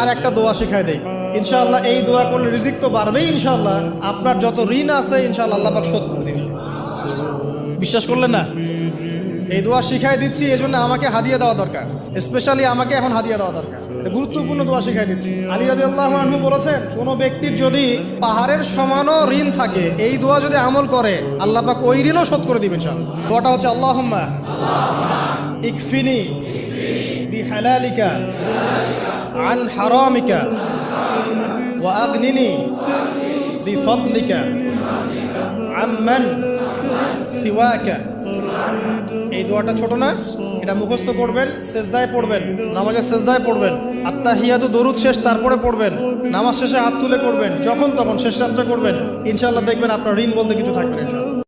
আর একটা দোয়া শেখাই দেই। ইনশাআল্লাহ এই দোয়া করলে রিজিক তো বাড়বেই ইনশাআল্লাহ। আপনার যত ঋণ আছে, ইনশাআল্লাহ আল্লাহ পাক শোধ করে দিবে। বিশ্বাস করলেন না? এই দোয়া শিখাই দিচ্ছি এই জন্য আমাকে হাদিয়া দেওয়া দরকার। স্পেশালি আমাকে এখন হাদিয়া দেওয়া দরকার। গুরুত্বপূর্ণ দোয়া শিখাই দিচ্ছি। আলী রাজি আল্লাহ আনহু বলেছেন, কোনো ব্যক্তির যদি পাহাড়ের সমানও ঋণ থাকে, এই দোয়া যদি আমল করে, আল্লাহ পাক ওই ঋণও শোধ করে দিবেন সব দোয়াটা হচ্ছে আল্লাহুম্মা ইকফিনি বিহালালিকা عن حرامك وأغنني بفضلك عمن سواك এই দোয়াটা ছোট না এটা মুখস্থ করবেন সেজদায় পড়বেন নামাজের সেজদায় পড়বেন আত্মাহিয়াতু দরুদ শেষ তারপরে পড়বেন নামাজ শেষে হাত তুলে করবেন যখন তখন শেষ রাত্রে করবেন ইনশাল্লাহ দেখবেন আপনার ঋণ বলতে কিছু থাকবে না ইনশাআল্লাহ।